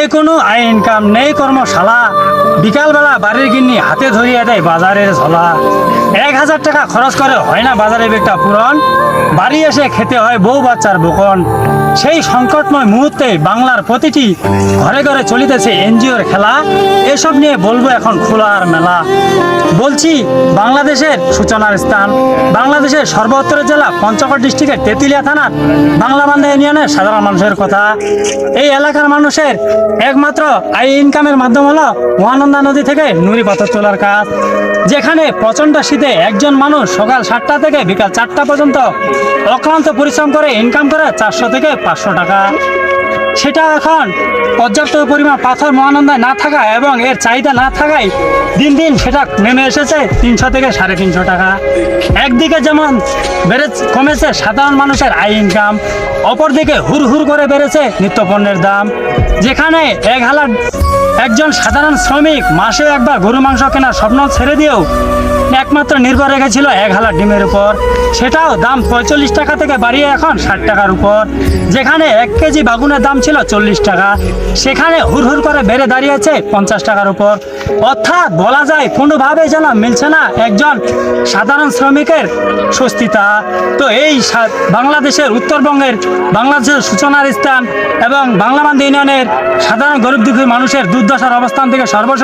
নেই কোনো আয় ইনকাম নেই কর্মশালা। বিকালবেলা বাড়ির গিন্নি হাতে ধরিয়ে দেয় বাজারের ঝোলা। এক হাজার টাকা খরচ করে হয় না বাজারে বেটা পূরণ। বাড়ি এসে খেতে হয় বউ বাচ্চার বকন। সেই সংকটময় মুহূর্তে বাংলার প্রতিটি ঘরে ঘরে চলিতেছে এনজিওর খেলা। এসব নিয়ে বলব এখন খোলার মেলা। বলছি, বাংলাদেশের সূচনার স্থান। বাংলাদেশের সর্বত্র জেলা পঞ্চগড় ডিস্ট্রিক্টের তেঁতুলিয়া থানার বাংলাবান্ধা ইউনিয়নের সাধারণ মানুষের কথা। এই এলাকার মানুষের একমাত্র এই ইনকামের মাধ্যম হলো মহানন্দা নদী থেকে নুড়ি পাথর তোলার কাজ। যেখানে প্রচণ্ড শীতে একজন মানুষ সকাল সাতটা থেকে বিকাল চারটা পর্যন্ত অক্লান্ত পরিশ্রম করে ইনকাম করে চারশো থেকে পাঁচশো টাকা। সেটা এখন পর্যাপ্ত পরিমাণ পাথর মহানন্দায় না থাকা এবং এর চাহিদা না থাকায় দিন দিন সেটা নেমে এসেছে তিনশো থেকে সাড়ে তিনশো টাকা। একদিকে যেমন বেড়ে কমেছে সাধারণ মানুষের আয় ইনকাম অপরদিকে হুর হুর করে বেড়েছে নিত্যপণ্যের দাম। যেখানে এক হাজার একজন সাধারণ শ্রমিক মাসে একবার গরু মাংস কেনার স্বপ্ন ছেড়ে দিয়েও একমাত্র নির্ভর রেখেছিল এক হাজার ডিমের উপর। সেটাও দাম পঁয়তাল্লিশ টাকা থেকে বাড়িয়ে এখন ষাট টাকার উপর। যেখানে এক কেজি বাগুনের দাম ছিল চল্লিশ টাকা। সেখানে হুর হুর করে বেড়ে দাঁড়িয়েছে পঞ্চাশ টাকার উপর। অর্থাৎ বলা যায় কোনোভাবেই যেন মিলছে না একজন সাধারণ শ্রমিকের স্বস্তিতা। তো এই বাংলাদেশের উত্তরবঙ্গের বাংলাদেশের সূচনার স্থান এবং বাংলাবান্ধ ইউনিয়নের সাধারণ গরিব দুঃখী মানুষের দুর্দশার অবস্থান থেকে সর্বশেষ